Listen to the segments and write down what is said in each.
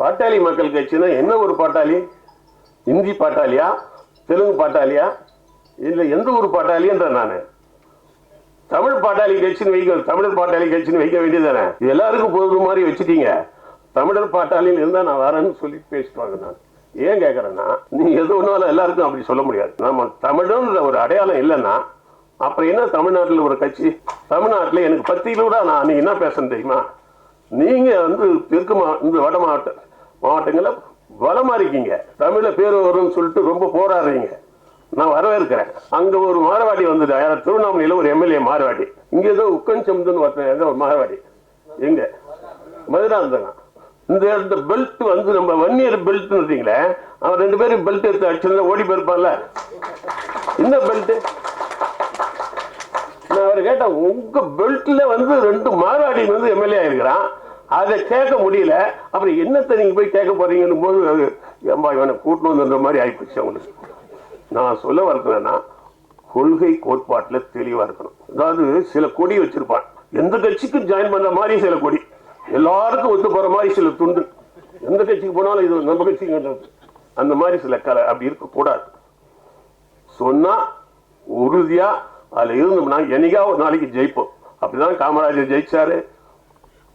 பாட்டாளி மக்கள் கட்சினா என்ன ஒரு பாட்டாளி? இந்தி பாட்டாளியா? தெலுங்கு பாட்டாளியா? இல்லை எந்த ஒரு பாட்டாளின்ற நானு. தமிழ் பாட்டாளி கட்சின்னு வைக்க தமிழர் பாட்டாளி கட்சின்னு வைக்க வேண்டியதானே இது எல்லாருக்கும் பொது மாதிரி வச்சுட்டீங்க. தமிழர் பாட்டாளின்னு இருந்தால் நான் வரேன்னு சொல்லி பேசிட்டு வாங்க நான். ஏன் கேட்கறேன்னா நீ எது ஒன்றாலும் எல்லாருக்கும் அப்படி சொல்ல முடியாது. நம்ம தமிழன்ற ஒரு அடையாளம் இல்லைன்னா அப்புறம் என்ன தமிழ்நாட்டில் ஒரு கட்சி? தமிழ்நாட்டில் எனக்கு பத்தியில் கூட நான் அன்னைக்கு என்ன பேசுறேன் தெரியுமா? நீங்க வந்து தெற்கு மா இந்த வட மாவட்டம் மாவட்டங்களில் பலமா இருக்கீங்க. தமிழ பேர் வரும்னு சொல்லிட்டு ரொம்ப போராடுறீங்க. நான் வரவேற்கிறேன். அங்க ஒரு மாரவாடி வந்தது. யார் திருவண்ணாமலையில ஒரு எம்எல்ஏ மாரவாடி. இங்க ஏதோ உக்கஞ்சம்னு ஒருத்தன் ஏதோ ஒரு மாரவாடி. எங்க? மதுராந்தகம். இந்த இந்த பெல்ட் வந்து நம்ம வன்னியர் பெல்ட் இருந்தீங்களே அவன் ரெண்டு பேரும் பெல்ட் எடுத்து அடிச்சிருந்தா ஓடி போயிருப்பான்ல இந்த பெல்ட் நான் அவர் கேட்டேன் உங்க பெல்ட்ல வந்து ரெண்டு மாரவாடி வந்து எம்எல்ஏ ஆயிருக்கிறான். அதை கேட்க முடியல. அப்புறம் என்னத்தை நீங்க போய் கேட்க போறீங்கன்னு போது அது, ஏம்பா இவனை கூட்டணும் வந்த மாதிரி ஆயிப்போச்சு அவங்களுக்கு நான் சொல்ல வரதுனா கொள்கை கோட்பாட்டுல தெளிவா இருக்கணும். அதாவது சில கொடி வச்சிருப்பான். எந்த கட்சிக்கும் ஜாயின் பண்ற மாதிரி சில கொடி. எல்லாருக்கும் ஒத்து போற மாதிரி சில துண்டு. எந்த கட்சிக்கு போனாலும் இது நம்ம கட்சிக்கு அந்த மாதிரி சில கலை அப்படி இருக்கக்கூடாது. சொன்னா உறுதியா அதுல இருந்தோம்னா என்னைக்கா ஒரு நாளைக்கு ஜெயிப்போம். அப்படிதான் காமராஜர் ஜெயிச்சாரு.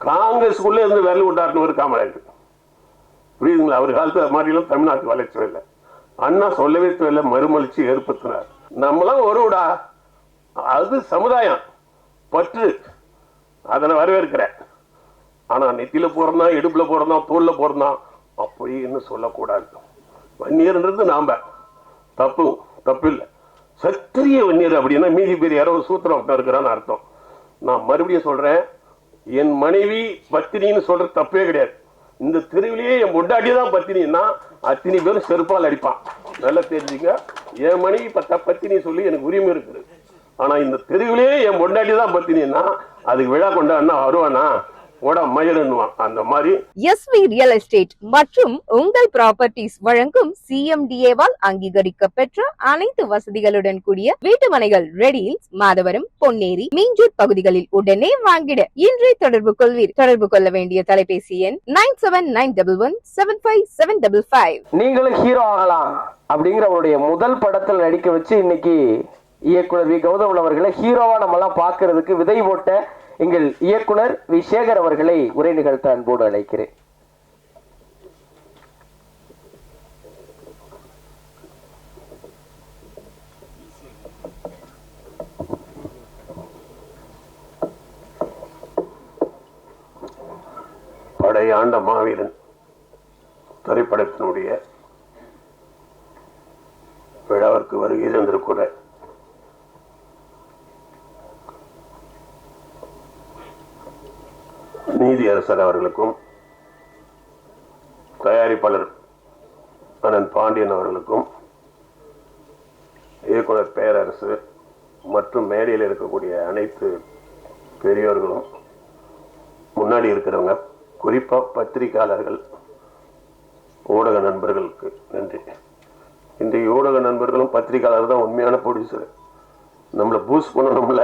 காங்கிரஸுக்குள்ள இருந்து விரல் விட்டாருன்னு ஒரு காமராஜர். புரியுதுங்களா? அவர் காலத்துல அது மாதிரிலாம் தமிழ்நாட்டு வளர்ச்சி இல்லை. அண்ணா சொல்லவே தேவையில்லை மறுமலர்ச்சி ஏற்படுத்தினார் நம்மளாம் ஒருடா அது சமுதாயம். பற்று. அதை வரவேற்கிறேன். ஆனா நெத்தியில் போறதா இடுப்புல போறதா தோல்ல போறதா அப்படின்னு சொல்லக்கூடாது. வன்னியர்ன்றது நாம. தப்பு. தப்பு இல்லை சத்திரிய வன்னியர் அப்படின்னா மீதி பெரிய யாரோ ஒரு சூத்திரம் இருக்கிறான்னு அர்த்தம். நான் மறுபடியும் சொல்றேன் என் மனைவி பத்தினின்னு சொல்றது தப்பே கிடையாது. இந்த தெருவிலேயே என் பொண்டாட்டி தான் பத்தினின்னா அத்தினி பேரும் செருப்பால் அடிப்பான். நல்லா தெரிஞ்சுங்க. என் மனைவி பத்த பத்தினி சொல்லி எனக்கு உரிமை இருக்குது. ஆனா இந்த தெருவிலேயே என் பொண்டாட்டி தான் பத்தினின்னா அதுக்கு விழா கொண்டாடினா வருவானா? எஸ்வி ரியல் எஸ்டேட் மற்றும் உங்கள் ப்ராப்பர்ட்டிஸ் வழங்கும் சிஎம்டிஏவால் அங்கீகரிக்க பெற்ற அனைத்து வசதிகளுடன் கூடிய வீட்டுமனைகள் ரெடியில்ஸ் மாதவரம் பொன்னேரி மீஞ்சூர் பகுதிகளில் உடனே வாங்கிட. இன்றே தொடர்பு கொள்வீர். தொடர்பு கொள்ள வேண்டிய தொலைபேசி எண் nine seven nine double one seven five seven double five நீங்களும் ஹீரோ ஆகலாம் அப்படிங்கிற அவருடைய முதல் படத்தில் நடிக்க வச்சு இன்னைக்கு இயக்குனர் வி. கௌதமன் அவர்களை ஹீரோவா நம்மலாம் பார்க்கிறதுக்கு விதை போட்ட எங்கள் இயக்குனர் வி. சேகர் அவர்களை உரை நிகழ்த்த அன்போடு அழைக்கிறேன். படையாண்ட மாவீரன் திரைப்படத்தினுடைய விழாவிற்கு வருகை நீதியரசர் அவர்களுக்கும் தயாரிப்பாளர் அனந்த் பாண்டியன் அவர்களுக்கும் இயக்குனர் பேரரசு மற்றும் மேடையில் இருக்கக்கூடிய அனைத்து பெரியோர்களும் முன்னாடி இருக்கிறவங்க குறிப்பா பத்திரிகையாளர்கள் ஊடக நண்பர்களுக்கு நன்றி. இன்றைய ஊடக நண்பர்களும் பத்திரிகையாளர் தான் உண்மையான ப்ரொடியூசர் நம்மளை பூஸ்ட் பண்ணணும்ல.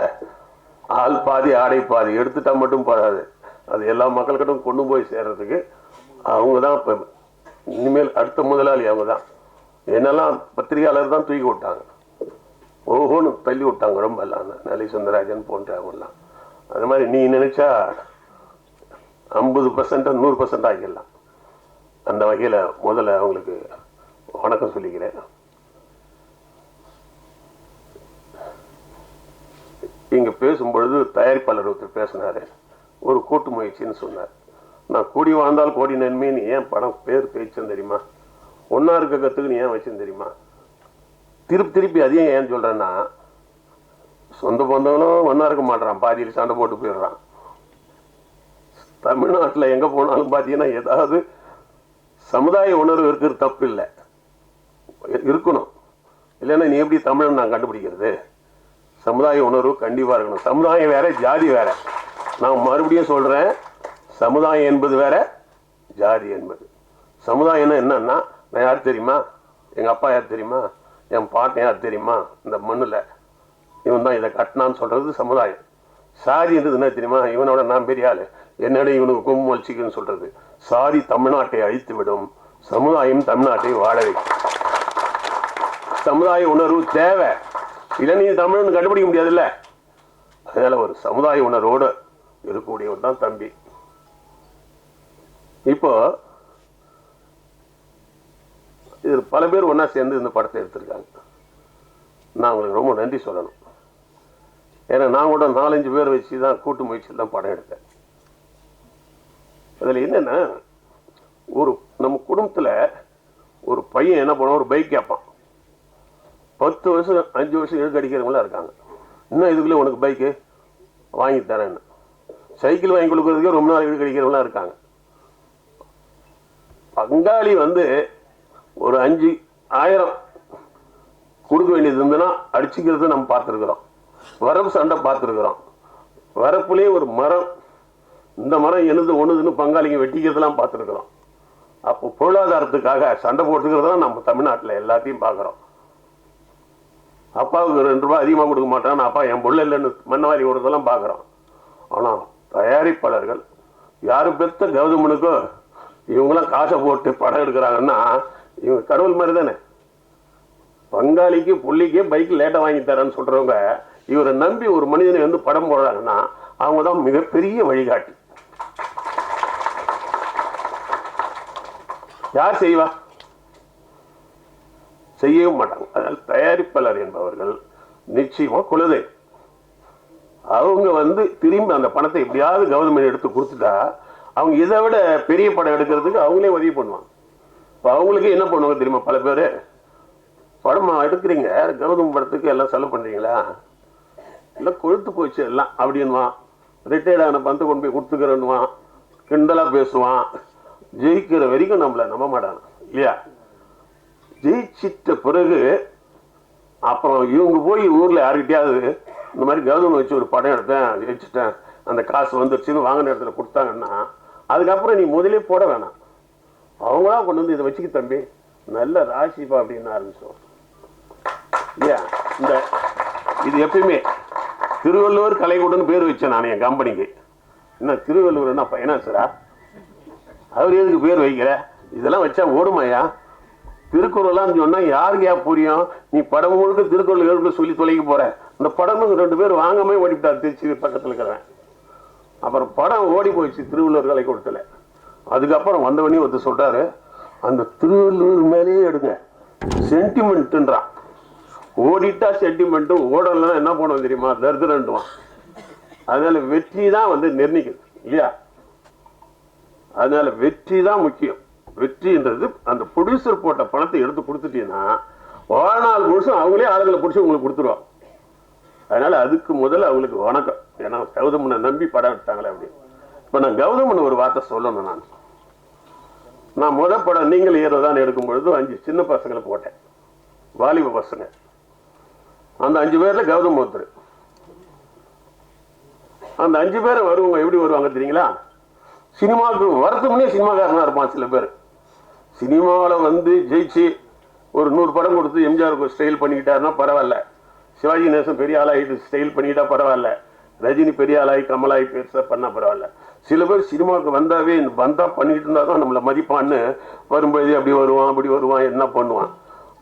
ஆள் பாதி ஆடை பாதி எடுத்துட்டா மட்டும் போதாது. அது எல்லா மக்கள்கிட்டும் கொண்டு போய் சேர்றதுக்கு அவங்க தான் இப்போ இனிமேல் அடுத்த முதலாளி அவங்க தான் என்னெல்லாம் பத்திரிகையாளர் தான் தூக்கி விட்டாங்க. ஓஹோன்னு தள்ளி விட்டாங்க ரொம்ப எல்லாம். நலி சுந்தரராஜன் போன்றவங்கலாம் அது மாதிரி நீ நினைச்சா ஐம்பது பர்சன்ட் நூறு பர்சன்ட் ஆகிடலாம். அந்த வகையில் முதல்ல அவங்களுக்கு வணக்கம் சொல்லிக்கிறேன். இங்கே பேசும்பொழுது தயாரிப்பாளர் ஒருத்தர் பேசினாரு. ஒரு கூட்டு முயற்சின்னு சொன்னார். நான் கூடி வாழ்ந்தால் கோடி நன்மைன்னு ஏன் படம் பேர் பேச்சுன்னு தெரியுமா? ஒன்னா இருக்க கத்துக்கு ஏன் வச்சுன்னு தெரியுமா? திருப்பி திருப்பி அதையும் ஏன் சொல்றேன்னா சொந்த பந்தவனும் ஒன்னா இருக்க மாட்டான் பாதியில் சண்டை போட்டு போயிடுறான். தமிழ்நாட்டில் எங்க போனாலும் பார்த்தீங்கன்னா ஏதாவது சமுதாய உணர்வு இருக்கிறது தப்பு இல்லை. இருக்கணும். இல்லைன்னா நீ எப்படி தமிழன் நான் கண்டுபிடிக்கிறது? சமுதாய உணர்வு கண்டிப்பா இருக்கணும். சமுதாயம் வேற ஜாதி வேற. நான் மறுபடியும் சொல்றேன் சமுதாயம் என்பது வேற ஜாதி என்பது. சமுதாயம்னா என்னன்னா நான் யார் தெரியுமா? எங்க அப்பா யார் தெரியுமா? என் பாட்டன் யார் தெரியுமா? இந்த மண்ணுல. இவன் தான் இதை கட்டினான்னு சொல்றது சமுதாயம். சாரின்றது என்ன தெரியுமா? இவனோட நான் பெரிய ஆளு. என்னோட இவனுக்கு கும்பம் வலிச்சிக்குன்னு சொல்றது? சாரி தமிழ்நாட்டை அழித்து விடும் சமுதாயம் தமிழ்நாட்டை வாழ வைக்கும். சமுதாய உணர்வு தேவை. இல்லை நீ தமிழ்னு கண்டுபிடிக்க முடியாதுல்ல? அதனால ஒரு சமுதாய உணர்வோடு இருக்கக்கூடியவன் தான் தம்பி. இப்போ இது பல பேர் ஒன்றா சேர்ந்து இந்த படத்தை எடுத்திருக்காங்க. நான் உங்களுக்கு ரொம்ப நன்றி சொல்லணும். ஏன்னா நான் கூட நாலஞ்சு பேர் வச்சு தான் கூட்டு முயற்சியில் தான் படம் எடுத்தேன். அதில் என்னன்னா ஒரு நம்ம குடும்பத்தில் ஒரு பையன் என்ன பண்ணுவோம் ஒரு பைக் கேட்பான். பத்து வருஷம் அஞ்சு வருஷம் இழுக்கு அடிக்கிறவங்களாம் இருக்காங்க. இன்னும் இதுக்குள்ளே உனக்கு பைக்கு? வாங்கி தரேன்னு. சைக்கிள் வாங்கி கொடுக்கறதுக்கே ரொம்ப நாள் வீடு அடிக்கிறவங்களாம் இருக்காங்க. பங்காளி வந்து ஒரு அஞ்சு ஆயிரம் கொடுக்க வேண்டியது இருந்ததுன்னா அடிச்சுக்கிறது நம்ம பார்த்துருக்குறோம். வரப்பு சண்டை பார்த்துருக்குறோம். வரப்புலேயே ஒரு மரம் இந்த மரம் என்னது ஒன்றுதுன்னு பங்காளிங்க வெட்டிக்கிறதெல்லாம் பார்த்துருக்குறோம். அப்போ பொருளாதாரத்துக்காக சண்டை போட்டுக்கிறதெல்லாம் நம்ம தமிழ்நாட்டில் எல்லாத்தையும் பார்க்குறோம். அப்பாவுக்கு ரெண்டு ரூபாய் அதிகமாக கொடுக்க மாட்டான் அப்பா என் பொருள் இல்லைன்னு மண்ணவாரி ஓடுறதெல்லாம் பார்க்குறோம். ஆனால் தயாரிப்பாளர்கள் யாரு பெத்த கௌதமனுக்கும் இவங்களாம் காசை போட்டு படம் எடுக்கிறாங்கன்னா இவங்க கடவுள் மாதிரி தானே. பங்காளிக்கு புள்ளிக்கு பைக் லேட்டாக வாங்கி தரேன்னு சொல்றவங்க இவரை நம்பி ஒரு மனிதனை வந்து படம் போடுறாங்கன்னா அவங்க தான் மிகப்பெரிய வழிகாட்டி. யார் செய்வா? செய்யவும் மாட்டாங்க. அதனால் தயாரிப்பாளர் என்பவர்கள் நிச்சயமா குலதெய்வம் அவங்க வந்து திரும்பி அந்த பணத்தை எப்படியாவது கவர்மெண்ட் எடுத்து கொடுத்துட்டா அவங்க இதை விட பெரிய படம் எடுக்கிறதுக்கு அவங்களே உதவி பண்ணுவாங்க. இப்போ அவங்களுக்கு என்ன பண்ணுவாங்க தெரியுமா பல பேர்? படம் எடுக்கிறீங்க? கௌதம் படத்துக்கு எல்லாம் செலவு பண்ணுறீங்களா இல்லை கொழுத்து போச்சு எல்லாம் அப்படின்வான் ரிட்டையர்ட் ஆன பணத்தை கொண்டு போய் கொடுத்துக்கிறேன்னுவான். கிண்டலாக பேசுவான். ஜெயிக்கிற வரைக்கும் நம்மளை நம்ப மாட்டாங்க இல்லையா? ஜெயிச்சிட்ட பிறகு அப்புறம் இவங்க போய் ஊரில் யாருக்கிட்டையாவது இந்த மாதிரி கௌதம் வச்சு ஒரு படம் எடுத்தேன் ஜெயிச்சிட்டேன் அந்த காசு வந்துருச்சுன்னு வாங்கின இடத்துல கொடுத்தாங்கன்னா அதுக்கப்புறம் நீ முதலே போட வேணாம். அவங்களா கொண்டு வந்து இதை வச்சுக்க தம்பி. நல்ல ராசிப்பா அப்படின்னு ஆரம்பிச்சோம் இல்லையா? இந்த இது எப்பயுமே திருவள்ளுவர் கலைக்கூடன்னு பேர் வச்சேன் நான் என் கம்பெனிக்கு. என்ன திருவள்ளுவர் என்ன ஃபைனான்சரா அவர் எதுக்கு பேர் வைக்கிற இதெல்லாம் வச்சா ஓடுமாயா திருக்குறள்லாம் சொன்னா ஏன் புரியும்? நீ படம் முழுக்க திருக்குறள் சொல்லி தொலைக்க போற. இந்த படமும் ரெண்டு பேர் வாங்காம ஓடிவிட்டார் திருச்சி பக்கத்துல இருக்கிறேன் அப்புறம் படம் ஓடி போயிடுச்சு திருவள்ளுவர் கலைக்கூடத்துல அதுக்கப்புறம் வந்தவனே ஒருத்தர் சொல்றாரு அந்த திருவள்ளுவர் மேலேயே எடுங்க. சென்டிமெண்ட்டுன்றான் ஓடிட்டா சென்டிமெண்ட்டு ஓடலாம் என்ன பண்ணுவோம் தெரியுமா? தரித்திரண்டுவான் அதனால வெற்றி தான் வந்து நிர்ணயிக்குது இல்லையா? அதனால வெற்றி தான் முக்கியம். வெற்றின்றது அந்த ப்ரொடியூசர் போட்ட பணத்தை எடுத்து கொடுத்துட்டீங்கன்னா வாழ்நாள் முழுசும் அவங்களே ஆளுங்களை பிடிச்சி உங்களுக்கு கொடுத்துருவாங்க. அதனால அதுக்கு முதல்ல அவங்களுக்கு வணக்கம். ஏன்னா கௌதமனை நம்பி படம் எடுத்தாங்களே அப்படின்னு இப்போ நான் கௌதமன் ஒரு வார்த்தை சொல்லணும் நான். நான் முத படம் நீங்கள் ஏறதான் எடுக்கும் பொழுது அஞ்சு சின்ன பசங்களை போட்டேன். வாலிப பசங்க. அந்த அஞ்சு பேர்ல கௌதம் ஒருத்தர். அந்த அஞ்சு பேரை வருவாங்க எப்படி வருவாங்க தெரியுங்களா? சினிமாவுக்கு வரதுக்கு முன்னே சினிமாக்காரனா இருப்பான் சில பேர். சினிமாவில் வந்து ஜெயிச்சு ஒரு நூறு படம் கொடுத்து எம்ஜிஆருக்கு ஸ்டைல் பண்ணிக்கிட்டாருன்னா பரவாயில்ல. சிவாஜி நேசன் பெரிய ஆளாகிட்டு ஸ்டைல் பண்ணிட்டா பரவாயில்ல. ரஜினி பெரிய ஆளாகி கமலாகி பெருசாக பண்ணால் பரவாயில்ல. சில பேர் சினிமாவுக்கு வந்தாவே வந்தால் பண்ணிட்டு இருந்தால் தான் நம்மளை மதிப்பான்னு வரும்போது அப்படி வருவான் அப்படி வருவான் என்ன பண்ணுவான்.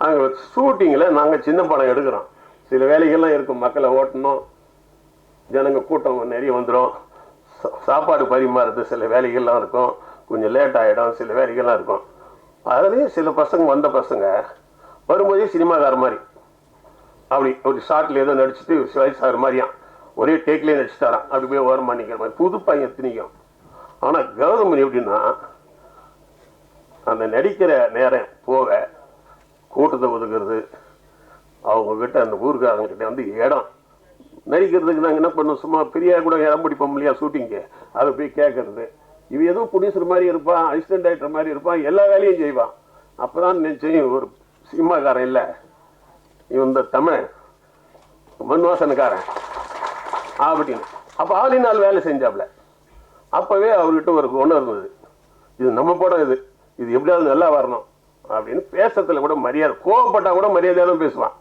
அங்கே ஷூட்டிங்கில் நாங்கள் சின்ன படம் எடுக்கிறோம். சில வேலைகள்லாம் இருக்கும். மக்களை ஓட்டணும். ஜனங்க கூட்டம் நிறைய வந்துடும் சாப்பாடு பரிமாறுறது சில வேலைகள்லாம் இருக்கும். கொஞ்சம் லேட் ஆகிடும் சில வேலைகள்லாம் இருக்கும். அதுலேயும் சில பசங்க வந்த பசங்க வரும்போதே சினிமாக்கார மாதிரி. அப்படி ஒரு ஷார்ட்ல ஏதோ நடிச்சுட்டு சிவாஜி சார் மாதிரியாம் ஒரே டேக்லேயே நடிச்சுட்டாராம். அப்படி போய் ஓரம் பண்ணிக்கிற மாதிரி. புது பையன் எத்தனைக்கும் ஆனால் கௌதமன் எப்படின்னா அந்த நடிக்கிற நேரம் போக கூட்டத்தை ஒதுக்குறது அவங்க கிட்ட அந்த ஊருக்காரங்க கிட்ட வந்து இடம். நடிக்கிறதுக்கு நாங்கள் என்ன பண்ணுவோம் சும்மா பெரியா கூட இடம் பிடிப்போம் இல்லையா ஷூட்டிங்கு அதை போய் கேட்கறது இவன் ஏதோ ப்ரொடியூசர் மாதிரி இருப்பான் அசிஸ்டன்ட் டைரக்டர் மாதிரி இருப்பான் எல்லா வேலையும் செய்வான் அப்பதான் நினைச்சேன் ஒரு சினிமாக்காரன் இல்லை. இவன் இந்த தமிழ் மண்வாசனக்காரன் அப்படின்னு அப்போ ஆளி நாள் வேலை செஞ்சாப்ல. அப்பவே அவர்கிட்ட ஒரு குணம் இருந்தது இது நம்ம படம் இது. இது எப்படியாவது நல்லா வரணும். அப்படின்னு பேசுறதுல கூட மரியாதை கோவப்பட்டா கூட மரியாதையாக தான் பேசுவான்.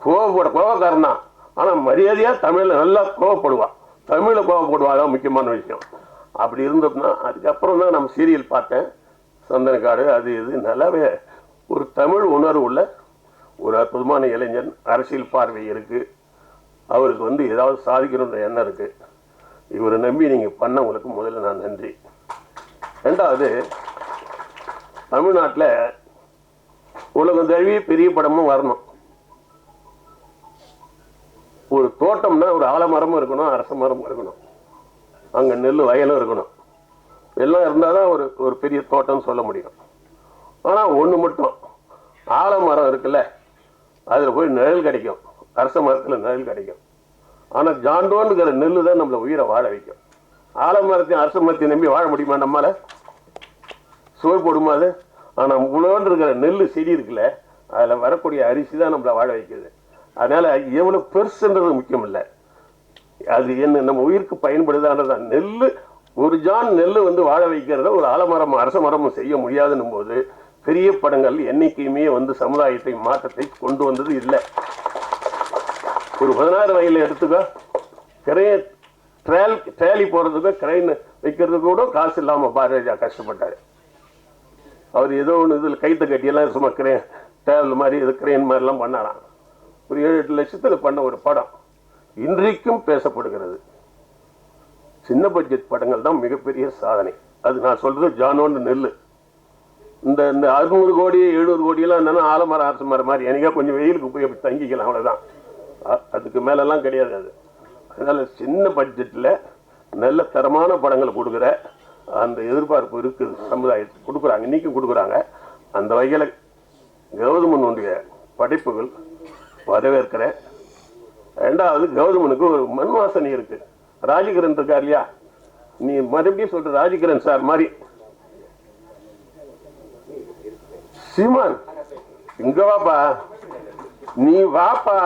கோவப்பட கோவக்காரன் தான். ஆனால் மரியாதையாக தமிழில் நல்லா கோவப்படுவான் தமிழில் கோவப்படுவா தான் முக்கியமான விஷயம். அப்படி இருந்தோம்னா அதுக்கப்புறம் தான் நம்ம சீரியல் பார்த்தேன். சந்தனக்காடு அது இது நல்லாவே ஒரு தமிழ் உணர்வு உள்ள ஒரு அற்புதமான இளைஞன் அரசியல் பார்வை இருக்கு. அவருக்கு வந்து ஏதாவது சாதிக்கணுன்ற எண்ணம் இருக்கு. இவரை நம்பி நீங்க பண்ணவங்களுக்கு முதல்ல நான் நன்றி. ரெண்டாவது தமிழ்நாட்டில் உலகம் தழுவிய பெரிய படமும் வரணும். ஒரு தோட்டம்னா ஒரு ஆலமரமும் இருக்கணும் அரச மரமும் இருக்கணும். அங்க நெல் வயலும் இருக்கணும். எல்லாம் இருந்தால் தான் ஒரு ஒரு பெரிய தோட்டம்னு சொல்ல முடியும். ஆனால் ஒன்று மட்டும் ஆலமரம் இருக்குல்ல அதில் போய் நிழல் கிடைக்கும். அரச மரத்தில் நிழல் கிடைக்கும். ஆனால் ஜாண்டோன்னுங்கிற நெல் தான் நம்மளை உயிரை வாழ வைக்கும். ஆலமரத்தையும் அரச மரத்தையும் நம்பி வாழ முடியுமா நம்மளால சுவை போடுமா அது? ஆனால் முளோன்னு இருக்கிற நெல் செடி இருக்குல்ல அதில் வரக்கூடிய அரிசி தான் நம்மளை வாழ வைக்குது. அதனால எவ்வளோ பெருசுன்றது முக்கியம் இல்லை. அது என்ன நம்ம உயிருக்கு பயன்படுதானதான் நெல் ஒரு ஜான் நெல் வந்து வாழ வைக்கிறத ஒரு ஆலமரம் அரச மரமும் செய்ய முடியாதுன்னும் போது பெரிய படங்கள் என்னைக்குமே வந்து சமுதாயத்தை மாற்றத்தை கொண்டு வந்தது இல்லை. ஒரு பதினாறு வயதில் எடுத்துக்கோ கிரைய ட்ரேல் ட்ரேலி போகிறதுக்கு கிரைன் வைக்கிறதுக்கு கூட காசு இல்லாமல் பாரதிராஜா கஷ்டப்பட்டார். அவர் ஏதோ ஒன்று இதில் கைத்தை கட்டியெல்லாம் சும்மா கிரேன் ட்ரேவல் மாதிரி இது கிரேன் மாதிரிலாம் பண்ணலாம் ஒரு ஏழு எட்டு லட்சத்தில் பண்ண ஒரு படம் இன்றைக்கும் பேசப்படுகிறது. சின்ன பட்ஜெட் படங்கள் தான் மிகப்பெரிய சாதனை. அது நான் சொல்றது ஜானோன்னு நெல் இந்த இந்த அறுநூறு கோடி எழுநூறு கோடியெல்லாம் என்னன்னா ஆலமரம் அரசு மரம் மாதிரி. எனக்கே கொஞ்சம் வெயிலுக்கு போய் அப்படி தங்கிக்கலாம் அவ்வளோதான் அதுக்கு மேலெல்லாம் கிடையாது அது. அதனால் சின்ன பட்ஜெட்டில் நல்ல தரமான படங்களை கொடுக்குற அந்த எதிர்பார்ப்பு இருக்குது சமுதாயத்துக்கு. கொடுக்குறாங்க இன்றைக்கும் கொடுக்குறாங்க. அந்த வகையில் கௌதமனுடைய படைப்புகள் வரவேற்கிறேன். ரெண்டாவது கௌதமனுக்கு ஒரு மண் வாசனை இருக்குது ராஜகிரண் இருக்கார் இல்லையா? நீ மறுபடியும் சொல்கிற ராஜகிரன் சார் மாதிரி சீமான் இங்க வாப்பா. நீ வாப்பா.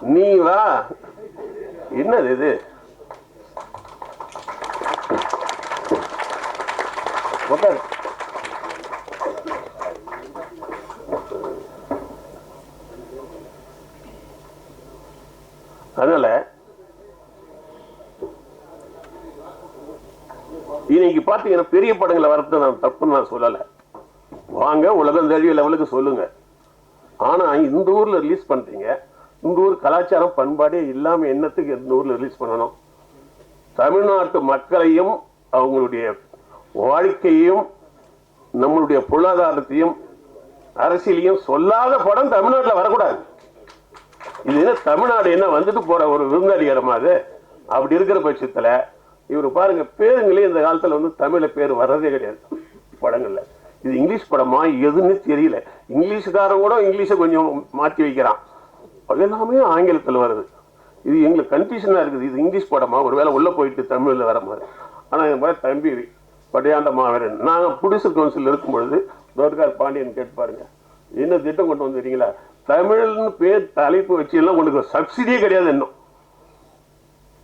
நீ வா. என்னது இது? உட்காரு அதனால இன்னைக்கு பாத்தீங்கன்னா பெரிய படங்களை வரது நான் தப்புன்னு நான் சொல்லலை. வாங்க உலகம் தெரிய லெவலுக்கு சொல்லுங்க. ஆனா இந்த ஊர்ல ரிலீஸ் பண்றீங்க இந்த ஊர் கலாச்சாரம் பண்பாடே இல்லாம என்னத்துக்கு இந்த ஊர்ல ரிலீஸ் பண்ணணும்? தமிழ்நாட்டு மக்களையும் அவங்களுடைய வாழ்க்கையையும் நம்மளுடைய பொருளாதாரத்தையும் அரசியலையும் சொல்லாத படம் தமிழ்நாட்டில் வரக்கூடாது. இது என்ன தமிழ்நாடு என்ன வந்துட்டு போற ஒரு விருந்தாளி அது அப்படி இருக்கிற பட்சத்தில் இவர் பாருங்க பேருங்களே இந்த காலத்தில் வந்து தமிழ்ல பேர் வர்றதே கிடையாது. படங்களில். இது இங்கிலீஷ் படமா எதுன்னு தெரியல. இங்கிலீஷுக்காரன் கூட இங்கிலீஷை கொஞ்சம் மாற்றி வைக்கிறான். அது எல்லாமே ஆங்கிலத்தில் வருது. இது எங்களுக்கு கன்ஃபியூஷனாக இருக்குது. இது இங்கிலீஷ் படமா? ஒருவேளை உள்ள போயிட்டு தமிழில் வர மாதிரி. ஆனால் இது மாதிரி தம்பி படையாண்ட மாவீரன். நாங்கள் புடிசு கவுன்சில் இருக்கும் பொழுது தோர்கார் பாண்டியன் கேட்டு பாருங்க. என்ன திட்டம் கொண்டு வந்துட்டீங்களா தமிழ்னு பேர் தலைப்பு வச்சு எல்லாம் உங்களுக்கு சப்சிடியே கிடையாது இன்னும்.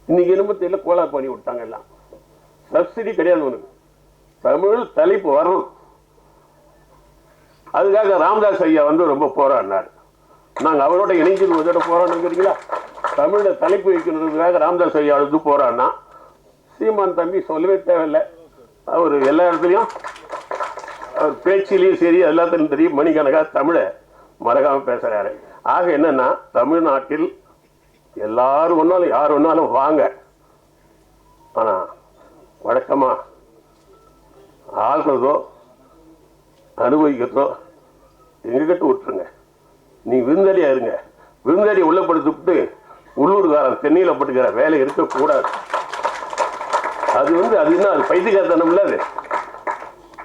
இன்னைக்கு என்னமோ தெரியல கோலா பண்ணி விட்டாங்க எல்லாம். சப்சிடி கிடையாது உனக்கு. தமிழ் தலைப்பு வரணும். அதுக்காக ராமதாஸ் ஐயா வந்து ரொம்ப போராடினார். நாங்கள் அவரோட இணைஞ்சு இதோட போராடுங்கிறீங்களா தமிழை தலைப்பு வைக்கணுங்கிறதுக்காக ராமதாஸ் ஐயா அடுத்து போராடினா சீமான் தம்பி சொல்லவே தேவையில்லை. அவர் எல்லா இடத்துலையும் அவர் பேச்சிலையும் சரி எல்லாத்துலையும் தெரியும் மணிக்கணக்காக தமிழை மறக்காமல் பேசுகிறாரு ஆக என்னன்னா தமிழ்நாட்டில் எல்லாரும் ஒன்றாலும் யார் ஒன்னாலும் வாங்க. ஆனா வழக்கமாக ஆள்றதோ அனுபவிக்கிறதோ எங்ககிட்ட விட்டுருங்க. நீ விருந்தாளியா இருங்க. விருந்தாளி உள்ள படுத்துட்டு உள்ளூர்காரன் தென்னையில பட்டுக்கிற வேலை இருக்கக்கூடாது. அது வந்து அது என்ன அது பைத்தியக்காரத்தனம்ல அது.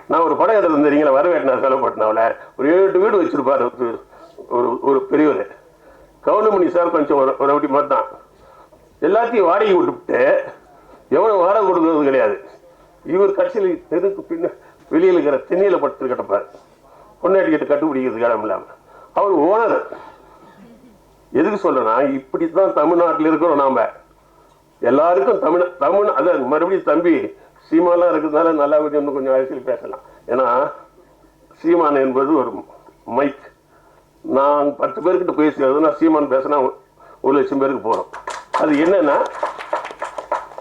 நான் ஒரு படம் எடுத்து தெரியுங்களா? வரவேட்டினார் செலவுப்பட்டினாவில் ஒரு ஏழு எட்டு வீடு வச்சிருப்பாரு ஒரு- ஒரு ஒரு பெரியவர். கவுண்டமணி சார் கொஞ்சம் ஒரு ஒரு அப்படி மாதிரி தான் எல்லாத்தையும் வாடகை விட்டுவிட்டு எவ்வளோ வாடகை கொடுக்கறது கிடையாது. இவர் கட்சியில் தெருக்கு பின்ன வெளியில் இருக்கிற தென்னையில் படுத்து கிடப்பார் பொன்னாடிக்கிட்டு கட்டுப்பிடிக்கிறது இடம் இல்லாமல் அவர் ஓனர். எதுக்கு சொல்றேன்னா இப்படித்தான் தமிழ்நாட்டில் இருக்கிறோம் நாம. எல்லாருக்கும் தமிழ் தமிழ் அதான் மறுபடியும் தம்பி சீமாலாம் இருக்கிறதுனால நல்லா கொஞ்சம் இன்னும் கொஞ்சம் அரசியல் பேசலாம். ஏன்னா சீமான் என்பது ஒரு மைக். நான் பத்து பேர்கிட்ட நான் சீமான் பேசினா ஒரு லட்சம் பேருக்கு போகிறோம் அது என்னன்னா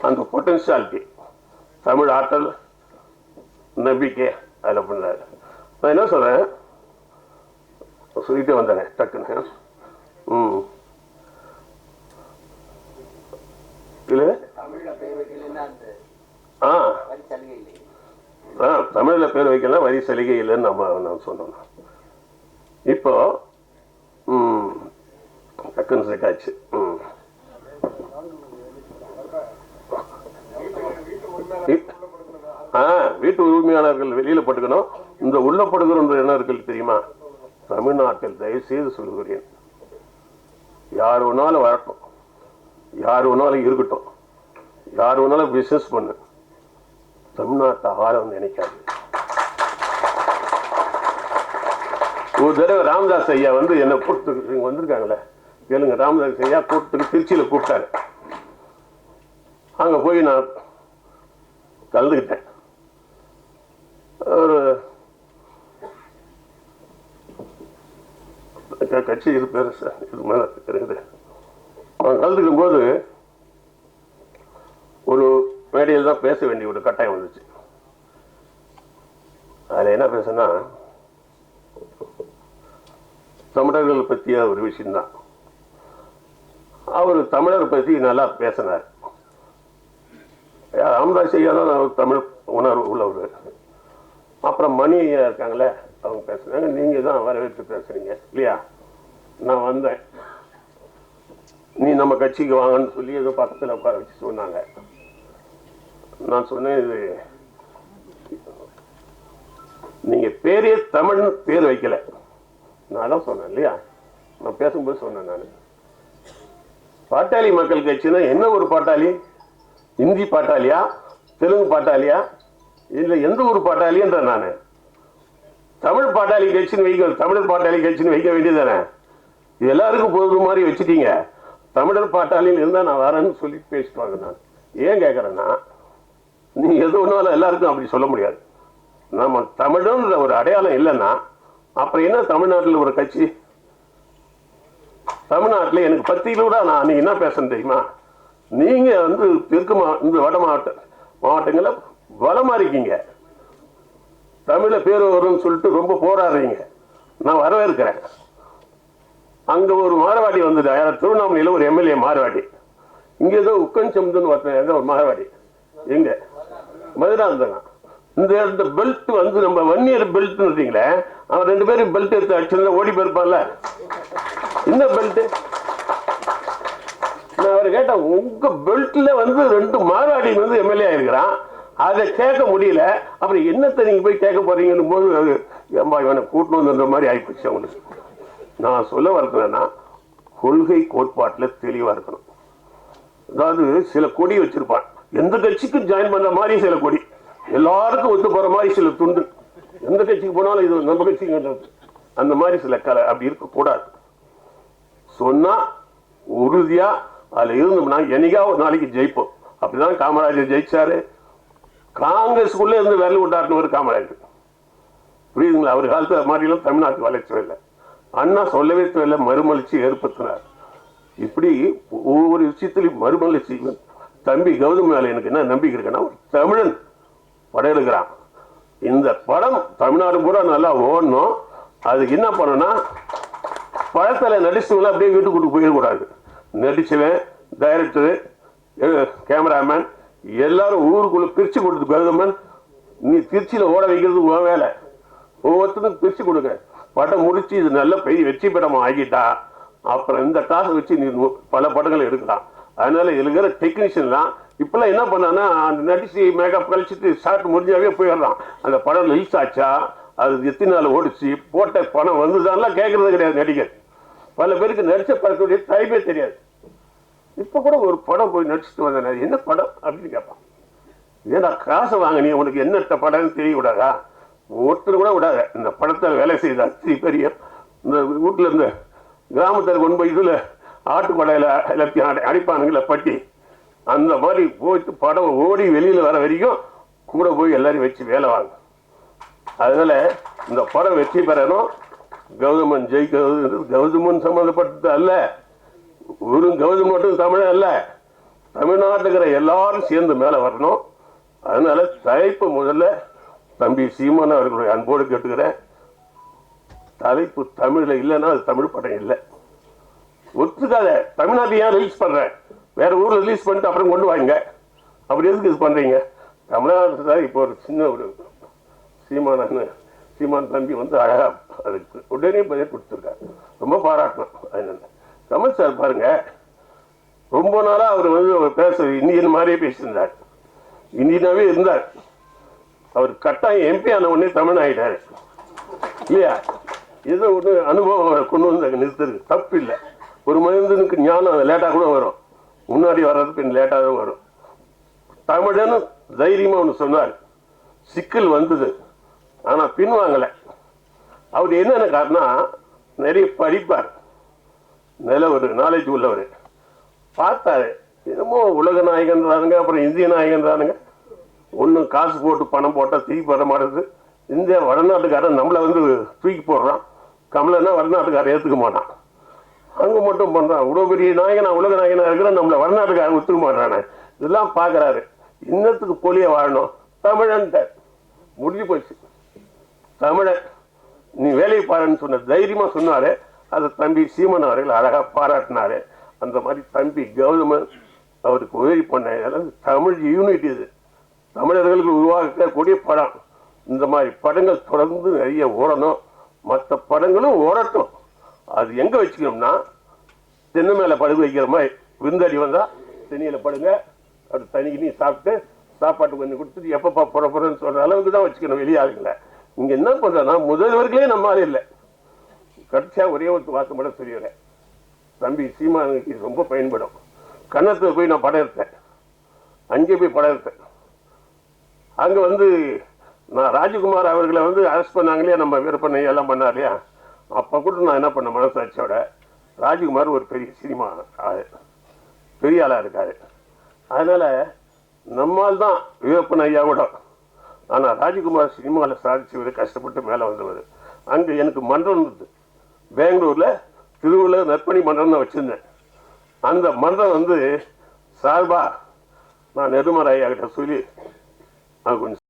அந்த பொட்டன்ஷியாலிட்டி தமிழ் ஆற்றல் நம்பிக்கை அதில் பண்ணாரு. நான் என்ன சொல்றேன்? சொல்லிகிட்டே வந்தேன் டக்குன்னு ம். இல்லை? ஆ. ஆ தமிழில் பேர் வைக்கலாம் வரி சலுகை இல்லைன்னு நம்ம நான் சொன்னோம். இப்போ ம் டக்குன்னு ஆச்சு. ம் இப்- ஆ வீட்டு உரிமையாளர்கள் வெளியில பட்டுக்கணும். இந்த உள்ள படுகிற என்ன இருக்கு தெரியுமா? தமிழ்நாட்டில் தயவு செய்து சொல்கிறேன் யார் வேணாலும் வரட்டும் யார் வேணாலும் இருக்கட்டும். யார் வேணாலும் பிசினஸ் பண்ணு. தமிழ்நாட்டை ஆழம் நினைக்காது. ஒரு தடவை ராமதாஸ் ஐயா வந்து என்னை கூட்டு இங்க வந்திருக்காங்களே கேளுங்க ராமதாஸ் ஐயா கூட்டத்துக்கு திருச்சியில கூப்பிட்டாரு. அங்க போய் நான் கலந்துக்கிட்டேன். ஒரு கட்சி இது பேரு சார். இது மேலே இருக்குது அவன் கலந்துக்கும் போது ஒரு மேடையில் தான் பேச வேண்டிய ஒரு கட்டாயம் வந்துச்சு. அதில் என்ன பேசுனா தமிழர்கள் பற்றிய ஒரு விஷயம்தான். அவர் தமிழர் பற்றி நல்லா பேசினார். ராமதாஸ் ஐயா தான் தமிழ் உணர்வு உள்ளவர். அப்புறம் மணி ஐயா இருக்காங்களே அவங்க பேசுனாங்க நீங்கள் தான் வரவேற்று பேசுறீங்க இல்லையா? நான் வந்தேன். நீ நம்ம கட்சிக்கு வாங்கன்னு சொல்லி ஏதோ பக்கத்தில் உட்கார வச்சு சொன்னாங்க. நான் சொன்னேன் இது நீங்க பேரே தமிழ் பேர் வைக்கல. நான் தான் சொன்னேன் இல்லையா? நான் பேசும்போது சொன்னேன் நான். பாட்டாளி மக்கள் கட்சினா என்ன ஒரு பாட்டாளி? இந்தி பாட்டாளியா? தெலுங்கு பாட்டாளியா? இதுல எந்த ஒரு பாட்டாளின்ற நான். தமிழ் பாட்டாளி கட்சின்னு வைக்க தமிழர் பாட்டாளி கட்சின்னு வைக்க வேண்டியதானே இது எல்லாருக்கும் பொறுப்பு மாதிரி வச்சுட்டீங்க. தமிழர் பாட்டாளின்னு இருந்தா நான் வரேன்னு சொல்லி பேசிட்டு வாங்க நான். ஏன் கேட்கறேன்னா நீ எது ஒன்றாலும் எல்லாருக்கும் அப்படி சொல்ல முடியாது. நம்ம தமிழன்ற ஒரு அடையாளம் இல்லைன்னா அப்புறம் என்ன தமிழ்நாட்டில் ஒரு கட்சி? தமிழ்நாட்டில் எனக்கு பத்தியில கூட நான் நீங்க என்ன பேசுறேன் தெரியுமா? நீங்க வந்து தெற்கு மா இந்த வட மாவட்ட மாவட்டங்களில் வளமா இருக்கீங்க. தமிழ பேர் வரும்னு சொல்லிட்டு ரொம்ப போராடுறீங்க. நான் வரவேற்கிறேன். அங்க ஒரு மாரவாடி வந்தது. யார் திருவண்ணாமலையில் ஒரு எம்எல்ஏ மாரவாடி. இங்க ஏதோ உக்கஞ்சம்துன்னு ஒருத்தன் ஒரு மாரவாடி. எங்க? மதுராந்தகம். இந்த இந்த பெல்ட் வந்து நம்ம வன்னியர் பெல்ட் இருக்கீங்களே அவன் ரெண்டு பேரும் பெல்ட் எடுத்து அடிச்சிருந்தா ஓடி போயிருப்பான்ல. இந்த பெல்ட் நான் அவர் கேட்டேன் உங்க பெல்ட்ல வந்து ரெண்டு மாரவாடி வந்து எம்எல்ஏ ஆயிருக்கிறான். அதை கேட்க முடியல. அப்புறம் என்னத்தை நீங்க போய் கேட்க போறீங்கன்னு போது அது ஏம்பா இவனை கூட்டணும் வந்துன்ற மாதிரி ஆயிப்போச்சு அவங்களுக்கு நான் சொல்ல வரதுனா கொள்கை கோட்பாட்டில் தெளிவா இருக்கணும். அதாவது சில கொடி வச்சிருப்பான். எந்த கட்சிக்கும் ஜாயின் பண்ற மாதிரி சில கொடி. எல்லாருக்கும் ஒத்து போற மாதிரி சில துண்டு. எந்த கட்சிக்கு போனாலும் இது நம்ம கட்சிக்கு அந்த மாதிரி சில கலை அப்படி இருக்கக்கூடாது. சொன்னா உறுதியா அதுல இருந்தோம்னா என்னைக்கா ஒரு நாளைக்கு ஜெயிப்போம். அப்படிதான் காமராஜர் ஜெயிச்சாரு. காங்கிரஸ்க்குள்ளே இருந்து விரல் விட்டாருன்னு ஒரு காமராஜர். புரியுதுங்களா? அவர் காலத்தில் மாதிரிலாம் தமிழ்நாட்டு வளர்ச்சி இல்லை. அண்ணா சொல்லவே தேவையில்லை மறுமலர்ச்சி ஏற்படுத்தினார். இப்படி ஒவ்வொரு விஷயத்திலையும் மறுமலர்ச்சி. தம்பி கௌதம் மேலே எனக்கு என்ன நம்பிக்கை இருக்குன்னா ஒரு தமிழன் படம் எடுக்கிறான் இந்த படம் தமிழ்நாடு பூரா நல்லா ஓடணும். அதுக்கு என்ன பண்ணணும்னா படத்தில் நடிச்சவங்களாம் அப்படியே வீட்டுக்கு கூட்டு போயிடக்கூடாது. நடிச்சவன் டைரக்டரு கேமராமேன் எல்லாரும் ஊருக்குள்ள பிரிச்சு கொடுத்து கௌதமன் நீ திருச்சியில ஓட வைக்கிறது உன் வேலை. ஒவ்வொருத்தரும் பிரிச்சு கொடுங்க. படம் முடிச்சு இது நல்ல பெரிய வெற்றி படமா ஆகிட்டா அப்புறம் இந்த காசை வச்சு நீ பல படங்கள் எடுக்கலாம். அதனால இதுல இருக்கிற டெக்னீஷியன்லாம் இப்பெல்லாம் என்ன பண்ணான்னா அந்த நடிச்சு மேக்கப் கழிச்சிட்டு ஷார்ட் முடிஞ்சாவே போயிடுறான். அந்த படம் ரிலீஸ் ஆச்சா அது எத்தனை நாள் ஓடிச்சு போட்ட பணம் வந்துதான்லாம் கேட்கறது கிடையாது நடிகர். பல பேருக்கு நடிச்ச படத்துடைய டைமே தெரியாது. இப்போ கூட ஒரு படம் போய் நடிச்சுட்டு வந்தேன். என்ன படம் அப்படின்னு கேட்பான். ஏன்னா காசை வாங்க நீ உனக்கு என்ன படம்னு தெரிய விடாதா ஒருத்தர் கூட விடாத. இந்த படத்தை வேலை செய்த அத்தி பெரிய இந்த வீட்டில் இருந்து கிராமத்தில் கொண்டு போய் இதில் ஆட்டுப்படையில் எல்லாத்தையும் அடை- அடிப்பானுங்கள பட்டி. அந்த மாதிரி போயிட்டு படம் ஓடி வெளியில் வர வரைக்கும் கூட போய் எல்லாரையும் வச்சு வேலை வாங்க. அதனால் இந்த படம் வெற்றி பெறணும். கௌதமன் ஜெயிக்கிறது. கௌதமன் சம்மந்தப்பட்டது அல்ல. ஒரு கவுதி மட்டும் தமிழன் அல்ல. தமிழ்நாட்டுல இருக்கிற எல்லாரும் சேர்ந்து மேல வரணும். அதனால தலைப்பு முதல்ல தம்பி சீமான் அவர்களுடைய அன்போடு கேட்டுக்கிறேன். தலைப்பு தமிழ்ல இல்லைன்னா அது தமிழ் படம் இல்லை. ஒத்துக்காத தமிழ்நாட்டில் ஏன் ரிலீஸ் பண்றேன் வேற ஊரில் ரிலீஸ் பண்ணிட்டு அப்புறம் கொண்டு வாங்க. அப்படி எதுக்கு இது பண்றீங்க? தமிழ்நாட்டில் இப்போ ஒரு சின்ன ஒரு சீமான சீமான் தம்பி வந்து அழகா அதுக்கு உடனே பதில் கொடுத்துருக்காரு. ரொம்ப பாராட்டணும் அதனால. கமல் சார் பாருங்க ரொம்ப நாளா அவர் வந்து அவர் பேச இந்தியன் மாதிரியே பேசியிருந்தார். இந்தியனாகவே இருந்தார். அவர் கட்டாயம் எம்பி ஆன உடனே தமிழ் ஆயிட்டாரு. இல்லையா? ஏதோ ஒன்று அனுபவம் அவரை கொண்டு வந்து நிறுத்துறது தப்பு இல்லை. ஒரு மனிதனுக்கு ஞானம் லேட்டாக கூட வரும். முன்னாடி வர்றது பின் லேட்டாக தான் வரும். தமிழன்னு தைரியமாக ஒன்று சொன்னார். சிக்கல் வந்தது. ஆனால் பின்வாங்கலை. அவர் என்னென்ன காரணம் நிறைய படிப்பார். நிலவர் ஒரு நாலேஜ் உள்ளவர். பார்த்தாரு. என்னமோ உலக நாயகன்றானுங்க அப்புறம் இந்திய நாயகன்றானுங்க. ஒன்றும் காசு போட்டு பணம் போட்டால் தூக்கி வர மாட்டேது இந்தியா வடநாட்டுக்காரன் நம்மளை வந்து தூக்கி போடுறான். கமலன்னா வடநாட்டுக்காரன் ஏற்றுக்க மாட்டான். அங்கே மட்டும் பண்ணுறான் இவ்வளோ பெரிய நாயகனா உலக நாயகனாக இருக்கிற நம்மளை வடநாட்டுக்காரன் ஒத்துக்க மாட்டானே இதெல்லாம் பார்க்குறாரு. இன்னத்துக்கு போலியே வாழணும். தமிழன்ட்ட. முடிஞ்சு போச்சு. தமிழன் நீ வேலையை பாருன்னு சொன்ன தைரியமாக சொன்னாரு. அதை தம்பி சீமன் அவர்கள் அழகாக பாராட்டினாரு. அந்த மாதிரி தம்பி கௌதமன் அவருக்கு உதவி பண்ண தமிழ் யூனிட் இது. தமிழர்களுக்கு உருவாக்கக்கூடிய படம். இந்த மாதிரி படங்கள் தொடர்ந்து நிறைய ஓடணும். மற்ற படங்களும் ஓடட்டும். அது எங்கே வச்சுக்கணும்னா தென்னை மேலே படுகு வைக்கிற மாதிரி. விருந்தாடி வந்தால் தென்னையில படுங்க. அது தனி சாப்பிட்டு சாப்பாட்டு கொஞ்சம் கொடுத்துட்டு எப்பப்பா புற சொல்கிற அளவுக்கு தான் வச்சுக்கணும் வெளியாளுங்கள இங்கே என்ன பண்றேன்னா முதல்வர்களே நம்மளால இல்லை. கடைசியா ஒரே ஒரு வாசம் மட்டும் சொல்லிடுறேன். தம்பி சீமானுக்கு இது ரொம்ப பயன்படும். கன்னத்துல போய் நான் படம் எடுத்தேன். அங்கே போய் படம் எடுத்தேன். அங்க வந்து நான் ராஜகுமார் அவர்களை வந்து அரெஸ்ட் பண்ணாங்களே நம்ம விற்பனை எல்லாம் பண்ணா இல்லையா? அப்ப கூட நான் என்ன பண்ண மனசாட்சியோட? ராஜகுமார் ஒரு பெரிய சினிமா ஆளு. பெரிய ஆளா இருக்காரு. அதனால நம்மால் தான் வீரப்பன் ஐயா கூட. ஆனா ராஜகுமார் சினிமாவில் சாதிச்சவர் கஷ்டப்பட்டு மேலே வந்தவர். அங்கே எனக்கு மன்றம் இருந்தது. பெங்களூர்ல திருவள்ளுவர் நற்பணி மன்றம்னு தான் வச்சிருந்தேன். அந்த மன்றம் வந்து சார்பா நான் நெடுமலை கிட்ட சொல்லி அது கொஞ்சம்